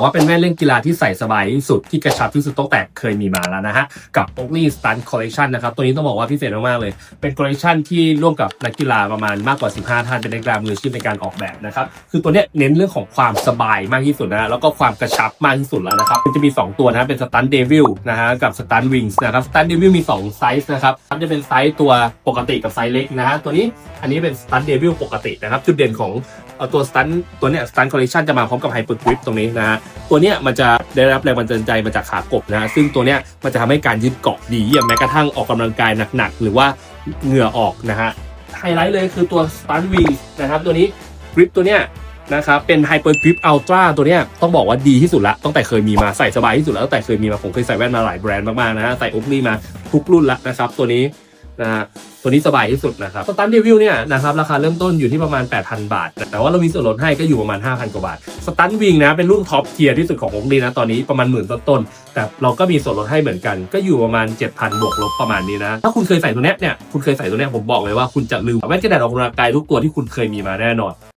บอกว่าเป็นแว่นเล่นกีฬาที่ใส่สบายที่สุดที่กระชับที่สุดโตั้งแต่เคยมีมาแล้วนะฮะ กับ Oakley Stunt Collection นะครับ ตัวนี้ต้องบอกว่าพิเศษมากๆเลย เป็นคอลเลคชันที่ร่วมกับนักกีฬาประมาณมากกว่า 15 ท่านเป็นนักกีฬามืออาชีพในการออกแบบนะครับ คือตัวเนี้ยเน้นเรื่องของความสบายมากที่สุดนะแล้วก็ความกระชับมากที่สุดแล้วนะครับมันจะมี 2 ตัวนะฮะเป็น Stunt Devil นะฮะกับ Stunt Wings นะครับ Stunt Devil มี 2 ไซส์นะครับจะเป็นไซส์ตัวปกติกับไซส์เล็กนะฮะตัวนี้อันนี้เป็น Stunt Devil ปกตินะครับจุดเด่นของ เอ่อตัว Stunt ตัวเนี้ย Stunt Collection จะมาพร้อมกับ Hyper Grip ตรงนี้นะฮะตัวเนี้ยมันจะได้รับแรงบันดาลใจมาจากขากบนะฮะซึ่งตัวเนี้ยมันจะทำให้การยึดเกาะดีเยี่ยมแม้กระทั่งออกกำลังกายหนักๆหรือว่าเหงื่อออกนะฮะไฮไลท์เลยคือตัว Stunt Wing นะครับตัวนี้กริปตัวเนี้ยนะครับเป็น Hyper Grip Ultra ตัวเนี้ยต้องบอกว่าดีที่สุดละตั้งแต่เคยมีมาใส่สบายที่สุดแล้วตั้งแต่เคยมีมาผมเคยใส่แว่นมาหลายแบรนด์มากๆนะฮะใส่ Oakley มาทุกรุ่นละนะครับตัวนี้ นะฮะตัวนี้สบายที่สุดนะครับสตันเดวิลเนี่ยนะครับราคาเริ่มต้นอยู่ที่ประมาณ 8,000 บาท แต่ว่าเรามีส่วนลดให้ก็อยู่ประมาณ 5,000 กว่าบาทสตันวิงนะเป็นรุ่นท็อปเทียร์ที่สุดขององดีนะตอนนี้ประมาณหมื่นต้นๆแต่เราก็มีส่วนลดให้เหมือนกัน ก็อยู่ประมาณ 7,000 บวกลบประมาณนี้นะ ถ้าคุณเคยใส่ตัวเนี้ยเนี่ยคุณเคยใส่ตัวเนี้ยผมบอกเลยว่าคุณจะลืมแว่นกระแดดออกกำลังกายทุกตัวที่คุณเคยมีมาแน่นอน